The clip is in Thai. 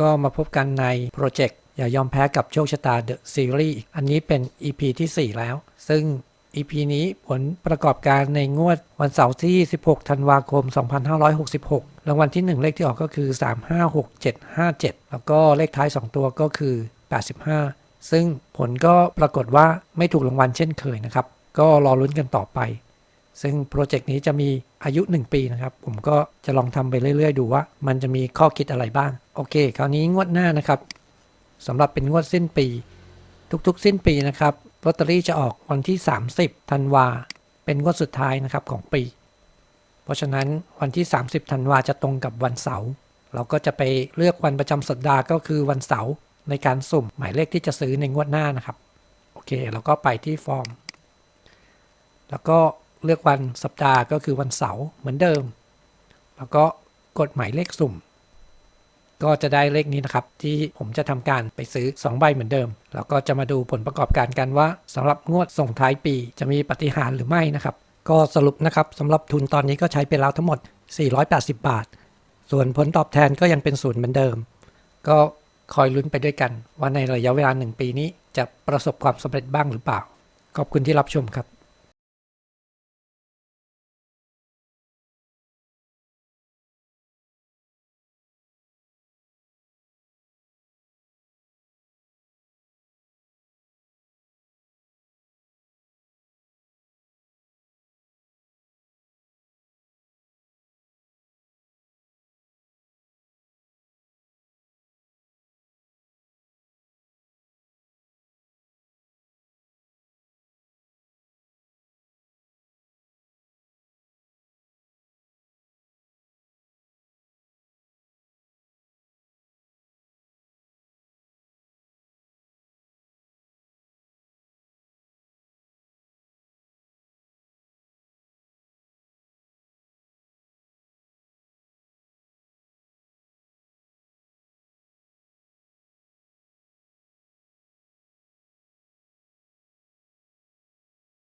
ก็มาพบกันในโปรเจกต์อย่ายอมแพ้กับโชคชะตา The Series อันนี้เป็น EP ที่ 4 แล้ว ซึ่ง EP นี้ผลประกอบการในงวดวันเสาร์ที่ 16 ธันวาคม 2566 รางวัลที่ 1 เลขที่ออกก็คือ 356757 แล้วก็เลขท้าย 2 ตัวก็คือ 85 ซึ่งผลก็ปรากฏว่าไม่ถูกรางวัลเช่นเคยนะครับ ก็รอลุ้นกันต่อไป ซึ่งโปรเจกต์นี้จะมีอายุ 1 ปีนะครับ ผมก็จะลองทำไปเรื่อย ๆ ดูว่า มันจะมีข้อคิดอะไรบ้าง โอเค คราวนี้งวดหน้านะครับสำหรับเป็นงวดสิ้นปี ทุกๆ สิ้นปีนะครับลอตเตอรี่จะออกวันที่ 30ธันวาเป็นงวดสุดท้ายนะครับของปี เพราะฉะนั้นวันที่ 30ธันวาจะตรงกับวันเสาร์เราก็จะไปเลือกวันประจำสัปดาห์ก็คือวันเสาร์ในการสุ่มหมายเลขที่จะซื้อในงวดหน้านะครับ โอเคเราก็ไปที่ฟอร์ม แล้วก็ เลือกวันสัปดาห์ก็คือวันเสาร์เหมือนเดิม แล้วก็กดหมายเลขสุ่ม ก็จะได้เลขนี้นะครับ ที่ผมจะทำการไปซื้อ 2 ใบเหมือนเดิม แล้วก็จะมาดูผลประกอบการกันว่าสำหรับงวดส่งท้ายปีจะมีปฏิหารหรือไม่นะครับ ก็สรุปนะครับสำหรับทุนตอนนี้ก็ใช้ไปแล้วทั้งหมด 480 บาท ส่วนผลตอบแทนก็ยังเป็นศูนย์เหมือนเดิม ก็คอยลุ้นไปด้วยกัน ว่าในระยะเวลาหนึ่งปีนี้จะประสบความสำเร็จบ้างหรือเปล่า ขอบคุณที่รับชมครับ